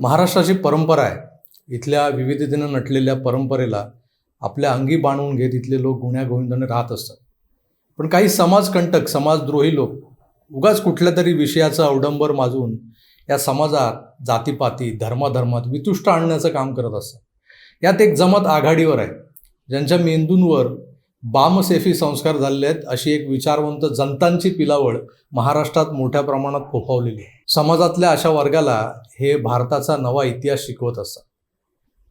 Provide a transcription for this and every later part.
महाराष्ट्राची परंपरा आहे. इथल्या विविधतेनं नटलेल्या परंपरेला आपल्या अंगी बांधून घेत इथले लोक गुण्यागोविंदाने राहत असतात. पण काही समाजकंटक समाजद्रोही लोक उगाच कुठल्या तरी विषयाचं अवडंबर माजून या समाजात जातीपाती धर्माधर्मात वितुष्ट आणण्याचं काम करत असतात. यात एक जमात आघाडीवर आहे. ज्यांच्या मेंदूंवर बामसेफी संस्कार झालेले आहेत अशी एक विचारवंत जनतांची पिलावळ महाराष्ट्रात मोठ्या प्रमाणात फोफावलेली आहे. समाजातल्या अशा वर्गाला हे भारताचा नवा इतिहास शिकवत असतात.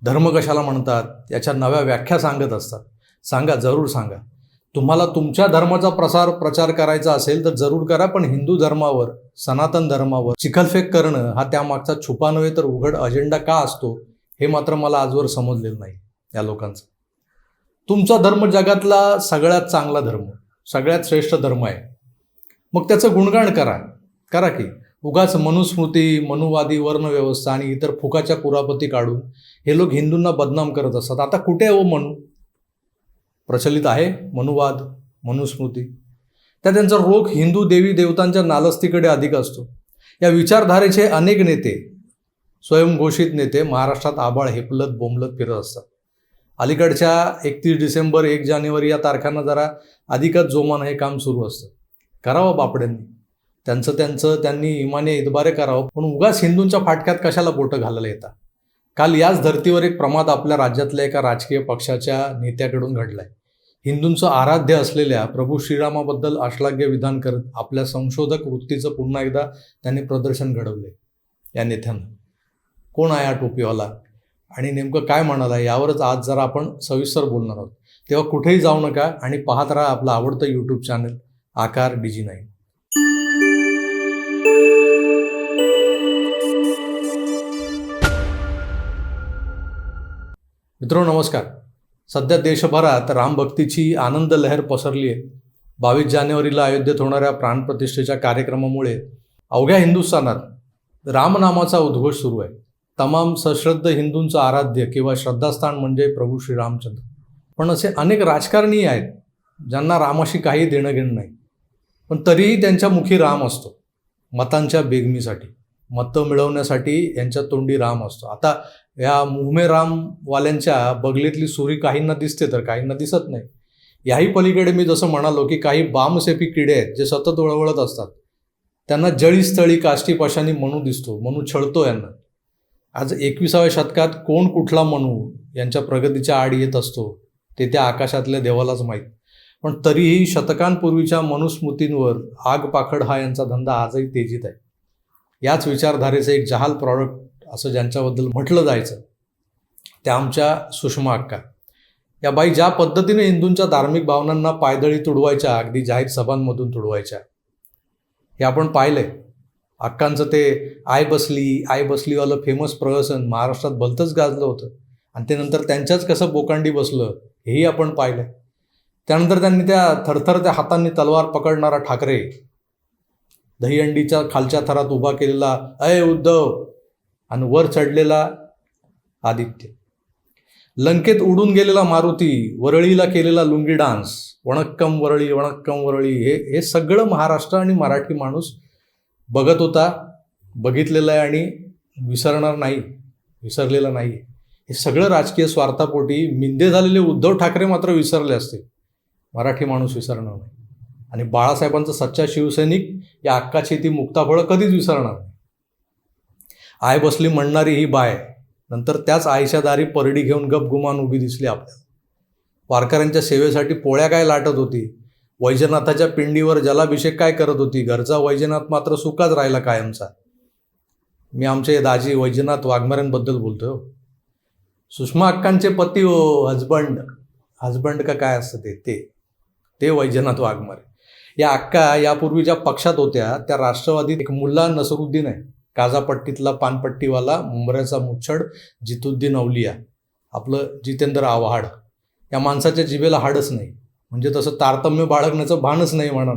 धर्म कशाला म्हणतात याच्या नव्या व्याख्या सांगत असतात. सांगा जरूर सांगा. तुम्हाला तुमच्या धर्माचा प्रसार प्रचार करायचा असेल तर जरूर करा पण हिंदू धर्मावर सनातन धर्मावर चिखलफेक करणं हा त्यामागचा छुपा नव्हे तर उघड अजेंडा का असतो हे मात्र मला आजवर समजलेलं नाही या लोकांचं. तुमचा धर्म जगातला सगळ्यात चांगला धर्म सगळ्यात श्रेष्ठ धर्म आहे. मग त्याचं गुणगाण करा करा की. उगाच मनुस्मृती मनुवादी वर्णव्यवस्था आणि इतर फुकाच्या कुरापती काढून हे लोक हिंदूंना बदनाम करत असतात. आता कुठे आहे हो मनु? प्रचलित आहे मनुवाद मनुस्मृती. त्या त्यांचा रोख हिंदू देवी देवतांच्या नालस्तीकडे अधिक असतो. या विचारधारेचे अनेक नेते स्वयंघोषित नेते महाराष्ट्रात आबाळ हेपलत बोंबलत फिरत असतात. अलीकडच्या एकतीस डिसेंबर एक जानेवारी या तारखांना जरा अधिकच जोमानं हे काम सुरू असतं. करावं बापड्यांनी. त्यांचं त्यांचं त्यांनी इमाने इतबारे करावं. पण उगाच हिंदूंच्या फाटक्यात कशाला बोटं घालायला येतात? काल याच धर्तीवर एक प्रमाद आपल्या राज्यातल्या एका राजकीय पक्षाच्या नेत्याकडून घडलाय. हिंदूंचं आराध्य असलेल्या प्रभू श्रीरामाबद्दल अश्लाघ्य विधान करत आपल्या संशोधक वृत्तीचं पुन्हा एकदा त्यांनी प्रदर्शन घडवले या नेत्यानं. कोण आहे हा टोपीवाला? आणि नेमकं काय म्हणाला यावरच आज जरा आपण सविस्तर बोलणार आहोत. तेव्हा कुठेही जाऊ नका आणि पाहत राहा आपलं आवडतं YouTube channel Aakar DG nine. मित्रो नमस्कार. सध्या देशभरात रामभक्तीची आनंद लहर पसरली आहे. बावीस जानेवारीला अयोध्येत होणाऱ्या प्राणप्रतिष्ठेच्या कार्यक्रमामुळे अवघ्या हिंदुस्थानात रामनामाचा उद्घोष सुरू आहे. तमाम सश्रद्ध हिंदूंचं आराध्य किंवा श्रद्धास्थान म्हणजे प्रभू श्रीरामचंद्र पण असे अनेक राजकारणी आहेत ज्यांना रामाशी काही देणं घेणं नाही. पण तरीही त्यांच्या मुखी राम असतो मतांच्या बेगमीसाठी. मतं मिळवण्यासाठी यांच्या तोंडी राम असतो. आता या मुहमे रामवाल्यांच्या बगलीतली सुरी काहींना दिसते तर काहींना दिसत नाही. याही पलीकडे मी जसं म्हणालो की काही बामसेपी किडे आहेत जे सतत वळवळत असतात. त्यांना जळीस्थळी काष्टी पाशांनी मनू दिसतो म्हणू छळतो यांना. आज एकविसाव्या शतकात कोण कुठला मनू यांच्या प्रगतीच्या आड येत असतो ते त्या आकाशातल्या देवालाच माहीत. पण तरीही शतकांपूर्वीच्या मनुस्मृतींवर आग पाखड हा यांचा धंदा आजही तेजीत आहे. याच विचारधारेचं एक जहाल प्रॉडक्ट असं ज्यांच्याबद्दल म्हटलं जायचं त्या आमच्या सुषमा अक्का. या बाई ज्या पद्धतीने हिंदूंच्या धार्मिक भावनांना पायदळी तुडवायच्या अगदी जाहीर सभांमधून तुडवायच्या हे आपण पाहिलंय. अक्कांचं ते आय बसली आय बसलीवालं फेमस प्रहसन महाराष्ट्रात भलतंच गाजलं होतं. आणि ते नंतर त्यांच्याच कसं बोकांडी बसलं हेही आपण पाहिलं त्यानंतर त्यांनी त्या थरथरत्या हातांनी तलवार पकडणारा ठाकरे दहीहंडीच्या खालच्या थरात उभा केलेला अय उद्धव! आणि वर चढलेला आदित्य. लंकेत उडून गेलेला मारुती वरळीला केलेला लुंगी डान्स वणक्कम वरळी वणक्कम वरळी हे हे सगळं महाराष्ट्र आणि मराठी माणूस बघत होता बघितलेलं आहे आणि विसरणार नाही विसरलेलं नाही. हे सगळं राजकीय स्वार्थापोटी मिंदे झालेले उद्धव ठाकरे मात्र विसरले असते. मराठी माणूस विसरणार नाही. आणि बाळासाहेबांचा सच्चा शिवसैनिक या अक्काची ती मुक्ताफळं कधीच विसरणार नाही. आय बसली म्हणणारी ही बाय नंतर त्याच आईच्या दारी परडी घेऊन गपगुमान उभी दिसली आपल्याला. वारकऱ्यांच्या सेवेसाठी पोळ्या काय लाटत होती? वैजनाथाच्या पिंडीवर जलाभिषेक काय करत होती? घरचा वैजनाथ मात्र सुकाच राहिला कायमचा. मी आमचे दाजी वैजनाथ वाघमाऱ्यांबद्दल बोलतो हो. सुषमा अक्कांचे पती हो हजबंड हजबंड का काय असतं ते? ते. ते वैजनाथ वाघमारे. या अक्का यापूर्वी ज्या पक्षात होत्या. त्या राष्ट्रवादीत एक मुल्ला नसरुद्दीन आहे. काजापट्टीतला पानपट्टीवाला मुंबऱ्याचा मुच्छड जितुद्दीन अवलिया आपलं जितेंद्र आव्हाड. या माणसाच्या जिभेला हाडच नाही. म्हणजे तसं तारतम्य बाळगण्याचं भानच नाही म्हणा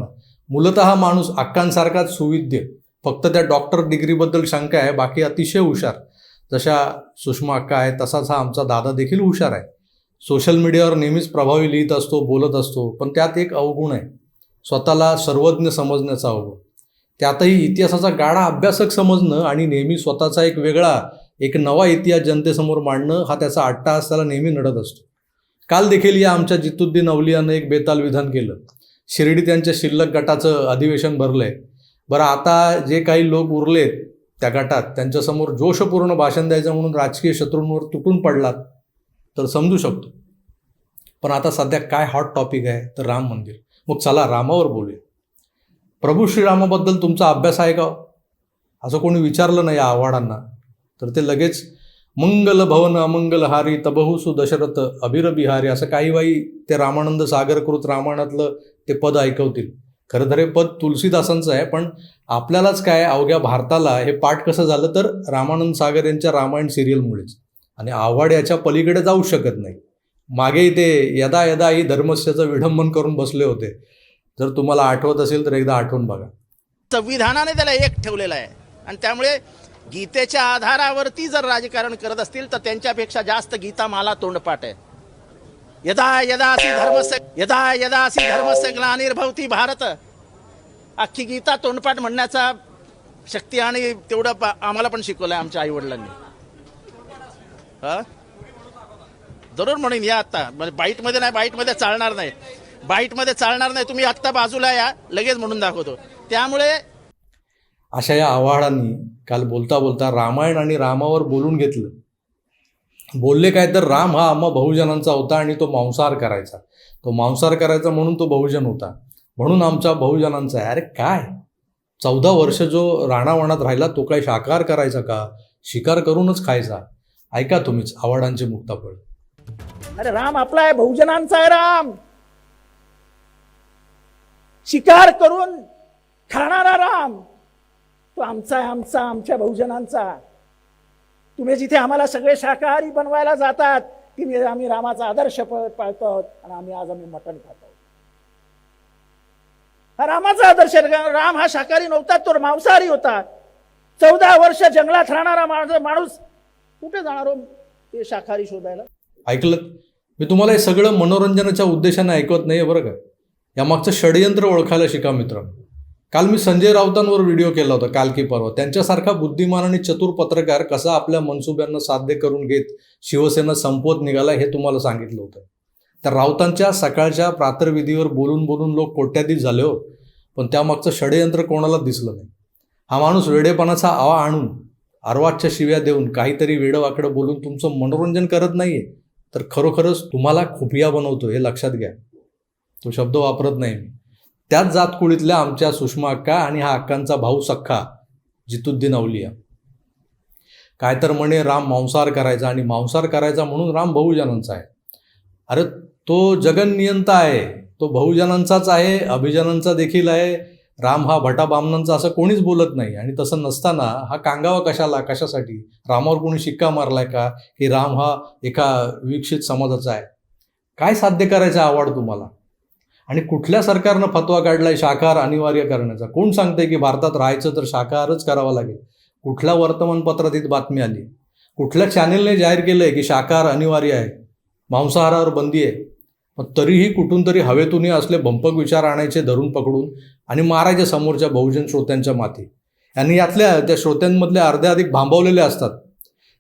मूलत हा माणूस अक्कांसारखाच सुविद्य. फक्त त्या डॉक्टर डिग्रीबद्दल शंका आहे बाकी अतिशय हुशार. जशा सुषमा अक्का आहे तसाच हा आमचा दादा देखील हुशार आहे. सोशल मीडियावर नेहमीच प्रभावी लिहित असतो बोलत असतो पण त्यात एक अवगुण आहे. स्वतःला सर्वज्ञ समजण्याचा अवगुण. त्यातही इतिहासाचा गाढा अभ्यासक समजणं आणि नेहमी स्वतःचा एक वेगळा एक नवा इतिहास जनतेसमोर मांडणं हा त्याचा अट्टाहास त्याला नेहमी नडत असतो. काल देखील या आमच्या जितुद्दीन अवलियानं एक बेताल विधान केलं. शिर्डी त्यांच्या शिल्लक गटाचं अधिवेशन भरलं आहे बरं आता जे काही लोक उरलेत त्या गटात त्यांच्यासमोर जोशपूर्ण भाषण द्यायचं म्हणून राजकीय शत्रूंवर तुटून पडलात तर समजू शकतो. पण आता सध्या काय हॉट टॉपिक आहे तर राम मंदिर. मग चला रामावर बोलूया. प्रभू श्रीरामाबद्दल तुमचा अभ्यास आहे का हो? असं कोणी विचारलं नाही या आव्हाडांना. तर ते लगेच मंगल भवन अमंगल हारी तबहुसु सुदशरथ अभिरबिहारी असं काही बाई ते रामानंद सागरकृत रामायणातलं ते पद ऐकवतील. खरं तर हे पद तुलसीदासांचं आहे पण आपल्यालाच काय अवघ्या भारताला हे पाठ कसं झालं तर रामानंद सागर यांच्या रामायण सिरियलमुळेच. आणि आव्हाड याच्या पलीकडे जाऊ शकत नाही. मागे ते यदा यदा ही धर्मस्याचं विडंबन करून बसले होते. जर तुम्हाला आठवत असेल तर एकदा आठवून बघा. संविधानाने त्याला एक ठेवलेला आहे. आणि त्यामुळे गीतेच्या आधारावरती जर राजकारण करत असतील तर त्यांच्यापेक्षा जास्त गीता मला तोंडपाठ आहे. यदा यदा अशी धर्मस्य यदा यदा अशी धर्मस्य ग्लानिर्भवती भारत. अख्खी गीता तोंडपाठ म्हणण्याचा शक्ती आणि तेवढं प- आम्हाला पण शिकवलं आहे आमच्या आईवडिलांनी. जरूर म्हणेन या आत्ता म्हणजे बाईटमध्ये नाही बाईटमध्ये चालणार नाही. बाईटमध्ये चालणार नाही तुम्ही आत्ता बाजूला या लगेच म्हणून दाखवतो. त्यामुळे अशा या आव्हाडांनी काल बोलता बोलता रामायण आणि रामावर बोलून घेतलं. बोलले काय तर राम हा आम्हा बहुजनांचा होता आणि तो मांसाहार करायचा. तो मांसाहार करायचा म्हणून तो बहुजन होता. म्हणून आमचा बहुजनांचा आहे. अरे काय? चौदा वर्ष जो राणावणात राहिला तो काय शाकार करायचा का? शिकार करूनच खायचा. ऐका तुम्हीच आव्हाडांचे मुक्ताफळ. अरे राम आपला आहे बहुजनांचा आहे राम. शिकार करून खाणारा राम. तो आमचा आहे आमचा आमच्या बहुजनांचा तुम्ही जिथे आम्हाला सगळे शाकाहारी बनवायला जातात तिथे आम्ही रामाचा आदर्श पाळतो आहोत आणि आम्ही आज आम्ही मटण खातो हा रामाचा आदर्श राम हा शाकाहारी नव्हता तो मांसाहारी होता. चौदा वर्ष जंगलात राहणारा माणूस माणूस कुठे जाणार हो ते शाकाहारी शोधायला? ऐकलं? मी तुम्हाला हे सगळं मनोरंजनाच्या उद्देशाने ऐकवत नाही बरं का? यामागचं षडयंत्र ओळखायला शिका मित्रांनो. काल मी संजय राऊतांवर व्हिडिओ केला होता काल की परवा. त्यांच्यासारखा बुद्धिमान आणि चतुर पत्रकार कसा आपल्या मनसुब्यांना साध्य करून घेत शिवसेना संपवत निघाला हे तुम्हाला सांगितलं होतं. तर राऊतांच्या सकाळच्या प्रातर्विधीवर बोलून बोलून लोक कोट्याधीश झाले हो पण त्यामागचं षडयंत्र कोणाला दिसलं नाही. हा माणूस वेडेपणाचा आवा आणून अर्वाच्या शिव्या देऊन काहीतरी वेडवाकडं बोलून तुमचं मनोरंजन करत नाहीये तर खरोखरच तुम्हाला खुफिया बनवतो हे लक्षात घ्या. तो शब्द वापरत नाही मी. त्याच जातकुळीतल्या आमच्या सुषमा अक्का आणि हा अक्कांचा भाऊ सख्खा जितुद्दीन अवलिया काय तर म्हणे राम मांसाहार करायचा आणि मांसार करायचा म्हणून राम बहुजनांचा आहे. अरे तो जगन्नियंता आहे तो बहुजनांचाच आहे अभिजनांचा देखील आहे. राम हा भटा बामणांचा असं कोणीच बोलत नाही आणि तसं नसताना हा कांगावा कशाला कशासाठी? रामावर कोणी शिक्का मारलाय का की राम हा एका विकसित समाजाचा आहे? काय साध्य करायचं आवड तुम्हाला? आणि कुठल्या सरकारनं फतवा काढलाय शाकाहार अनिवार्य करण्याचा? कोण सांगतंय की भारतात राहायचं तर शाकाहारच करावा लागेल? कुठल्या वर्तमानपत्रात ही बातमी आली? कुठल्या चॅनेलने जाहीर केलंय की शाकाहार अनिवार्य आहे? मांसाहारावर बंदी आहे? मग तरीही कुठून तरी हवेतूनही असले भंपक विचार आणायचे धरून पकडून आणि मारायचे समोरच्या बहुजन श्रोत्यांच्या माती आणि यातल्या त्या श्रोत्यांमधल्या अर्ध्या अधिक भांबवलेले असतात.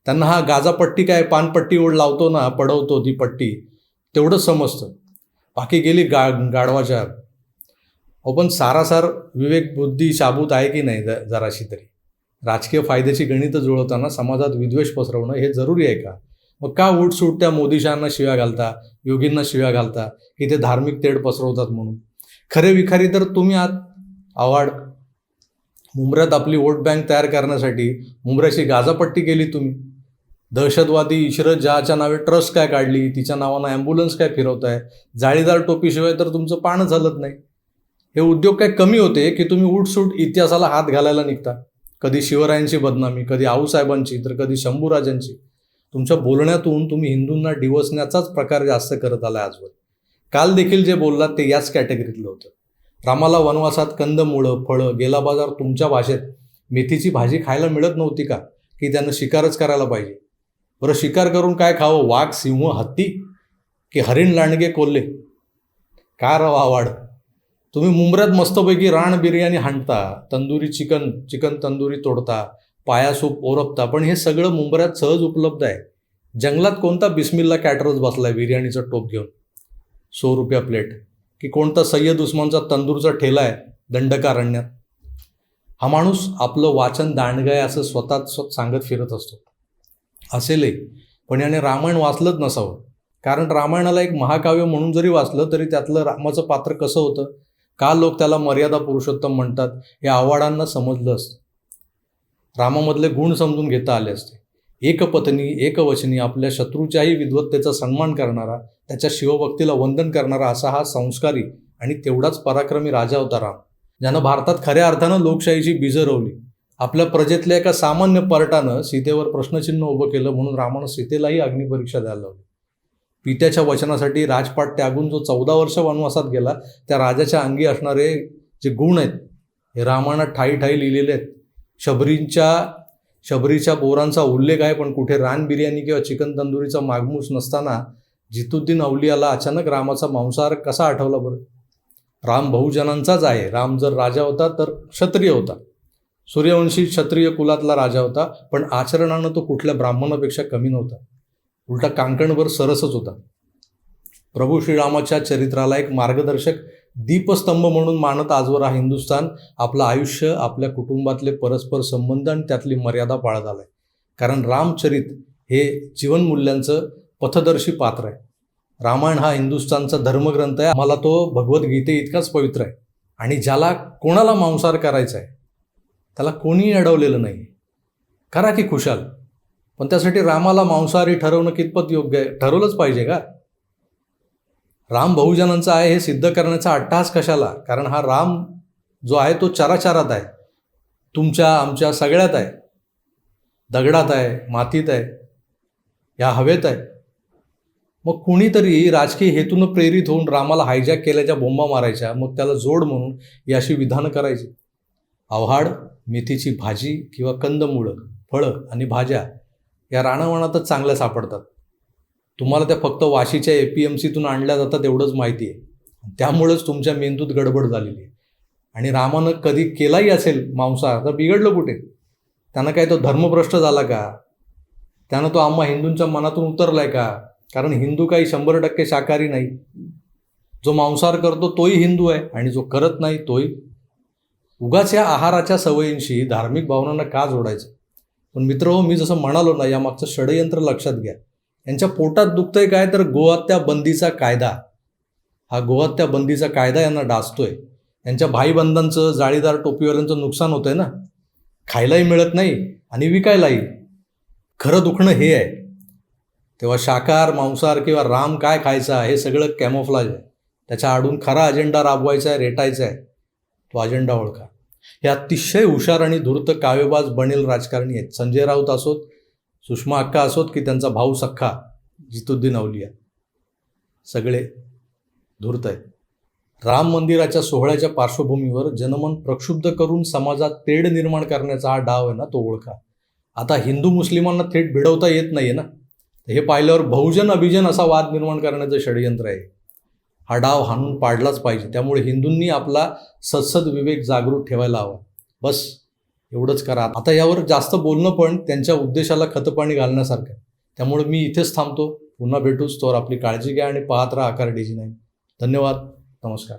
त्यांना हा गाजापट्टी काय पानपट्टी ओढ लावतो ना पडवतो ती पट्टी तेवढंच समजतं. बाकी गेली गा गाढवाच्या. अहो पण सारासार विवेक बुद्धी शाबूत आहे की नाही जराशी तरी? राजकीय फायद्याची गणितं जुळवताना समाजात विद्वेष पसरवणं हे जरुरी आहे का? मग का उठसूट त्या मोदीशांना शिव्या घालता योगींना शिव्या घालता की ते धार्मिक तेढ पसरवतात म्हणून? खरे विखारी तर तुम्ही आत आवाड मुंबऱ्यात आपली वोट बँक तयार करण्यासाठी मुंबऱ्याची गाजापट्टी केली तुम्ही. दहशतवादी इशरत जहाच्या नावे ट्रस्ट काय काढली? तिच्या नावानं ॲम्ब्युलन्स काय फिरवताय जाळीदार टोपीशिवाय तर तुमचं पानं हलत नाही. हे उद्योग काय कमी होते की तुम्ही उठसूट इतिहासाला हात घालायला निघता? कधी शिवरायांची बदनामी कधी आऊसाहेबांची तर कधी शंभूराजांची. तुमच्या बोलण्यातून तुम्ही हिंदूंना डिवसण्याचाच प्रकार जास्त करत आला आजवर. काल देखील जे बोललात ते याच कॅटेगरीतलं होतं. रामाला वनवासात कंदमुळं फळं गेला बाजार तुमच्या भाषेत. मेथीची भाजी खायला मिळत नव्हती का? की त्यानं शिकारच करायला पाहिजे? बरं शिकार करून काय खावं? वाघ सिंह हत्ती की हरिण लांडगे कोल्हे? का राव आवाड? तुम्ही मुंबऱ्यात मस्तपैकी राण बिर्याणी हाणता तंदुरी चिकन चिकन तंदुरी तोडता पायासूप ओरपता पण हे सगळं मुंबऱ्यात सहज उपलब्ध आहे. जंगलात कोणता बिस्मिल्ला बसला बसलाय बिर्याणीचं टोप घेऊन? सो रुपया प्लेट. की कोणता सय्यद उस्मानचा तंदूरचा ठेला आहे दंडकारण्यात हा माणूस आपलं वाचन दांडगं आहे असं स्वतःच सांगत फिरत असतो. असेलही. पण याने रामायण वाचलंच नसावं. कारण रामायणाला एक महाकाव्य म्हणून जरी वाचलं तरी त्यातलं रामाचं पात्र कसं होतं? का लोक त्याला मर्यादा पुरुषोत्तम म्हणतात हे आव्हाडांना समजलं असतं. रामामधले गुण समजून घेता आले असते. एकपत्नी एकवचनी आपल्या शत्रूच्याही विद्वत्तेचा सन्मान करणारा त्याच्या शिवभक्तीला वंदन करणारा असा हा संस्कारी आणि तेवढाच पराक्रमी राजा होता राम. ज्यानं भारतात खऱ्या अर्थानं लोकशाहीची बीजं रवली. आपल्या प्रजेतल्या एका सामान्य पर्टानं सीतेवर प्रश्नचिन्ह उभं केलं म्हणून रामानं सीतेलाही अग्निपरीक्षा द्यायला लावली. पित्याच्या वचनासाठी राजपाट त्यागून जो चौदा वर्ष वनवासात गेला त्या राजाच्या अंगी असणारे जे गुण आहेत हे रामानं ठाई ठाई लिहिलेले आहेत. शबरींच्या शबरीच्या बोरांचा उल्लेख आहे पण कुठे रान बिर्याणी किंवा चिकन तंदुरीचा मागमूस नसताना जितुद्दीन अवलियाला अचानक रामाचा मांसाहार कसा आठवला बरं? राम बहुजनांचाच आहे. राम जर राजा होता तर क्षत्रिय होता. सूर्यवंशी क्षत्रिय कुलातला राजा होता पण आचरणानं तो कुठल्या ब्राह्मणापेक्षा कमी नव्हता. उलटा कांकणभर सरसच होता. प्रभू श्रीरामाच्या चरित्राला एक मार्गदर्शक दीपस्तंभ म्हणून मानत आजवर हा हिंदुस्थान आपलं आयुष्य आपल्या कुटुंबातले परस्पर संबंध आणि त्यातली मर्यादा पाळत आलाय. कारण रामचरित हे जीवनमूल्यांचं पथदर्शी पात्र आहे. रामायण हा हिंदुस्थानचा धर्मग्रंथ आहे. मला तो भगवद्गीते इतकाच पवित्र आहे. आणि ज्याला कोणाला मांसाहार करायचा आहे त्याला कोणीही अडवलेलं नाही. करा की खुशाल. पण त्यासाठी रामाला मांसाहारी ठरवणं कितपत योग्य आहे? ठरवलंच पाहिजे का? राम बहुजनांचा आहे हे सिद्ध करण्याचा अट्टहास कशाला? कारण हा राम जो आहे तो चराचारात आहे. तुमच्या आमच्या सगळ्यात आहे. दगडात आहे मातीत आहे या हवेत आहे. मग कुणीतरी राजकीय हेतूनं प्रेरित होऊन रामाला हायजॅक केल्याच्या बोंबा मारायच्या मग त्याला जोड म्हणून याशी अशी विधानं करायची. आव्हाड मेथीची भाजी किंवा कंदमुळं फळं आणि भाज्या या राणावणातच चांगल्या सापडतात. तुम्हाला त्या फक्त वाशीच्या ए पी एम सीतून आणल्या जातात एवढंच माहिती आहे. त्यामुळेच तुमच्या मेंदूत गडबड झालेली आहे. आणि रामानं कधी केलाही असेल मांसाहार तर बिघडलं कुठे? त्यानं काय तो धर्मभ्रष्ट झाला का? त्यानं तो आम्हा हिंदूंच्या मनातून उतरलाय का? कारण हिंदू काही शंभर टक्के शाकाहारी नाही. जो मांसाहार करतो तोही हिंदू आहे आणि जो करत नाही तोही उगाच या आहाराच्या सवयींशी धार्मिक भावनांना का जोडायचं? पण मित्र हो मी जसं म्हणालो ना यामागचं षडयंत्र लक्षात घ्या. यांच्या पोटात दुखतंय काय तर गोहत्या बंदीचा कायदा. हा गोहत्या बंदीचा कायदा यांना डासतोय. यांच्या भाईबंधांचं जाळीदार टोपीवाल्यांचं नुकसान होतंय ना? खायलाही मिळत नाही आणि विकायलाही. खरं दुखणं हे आहे. तेव्हा शाकाहार मांसाहार किंवा राम काय खायचा हे सगळं कॅमोफ्लाज आहे. त्याच्या आडून खरा अजेंडा राबवायचा आहे रेटायचा आहे. तो अजेंडा ओळखा हे अतिशय हुशार आणि धूर्त काव्यबाज बनेल राजकारणी आहेत. संजय राऊत असोत सुषमा अक्का असोत की त्यांचा भाऊ सख्खा जितुद्दीन अवलिया सगळे धूर्त आहेत. राम मंदिराच्या सोहळ्याच्या पार्श्वभूमीवर जनमन प्रक्षुब्ध करून समाजात तेढ निर्माण करण्याचा हा डाव आहे ना तो ओळखा. आता हिंदू मुस्लिमांना थेट भिडवता येत नाही ना? हे पाहिल्यावर बहुजन अभिजन असा वाद निर्माण करण्याचं षडयंत्र आहे. हा डाव हाणून पाडलाच पाहिजे. त्यामुळे हिंदूंनी आपला सत्सद विवेक जागृत ठेवायला हवा. बस एवढंच करा. आता यावर जास्त बोलणं पण त्यांच्या उद्देशाला खतपाणी घालण्यासारखं आहे. त्यामुळे मी इथेच थांबतो. पुन्हा भेटूच तोवर आपली काळजी घ्या आणि पाहत राहा आकार डीजी नाही धन्यवाद. नमस्कार.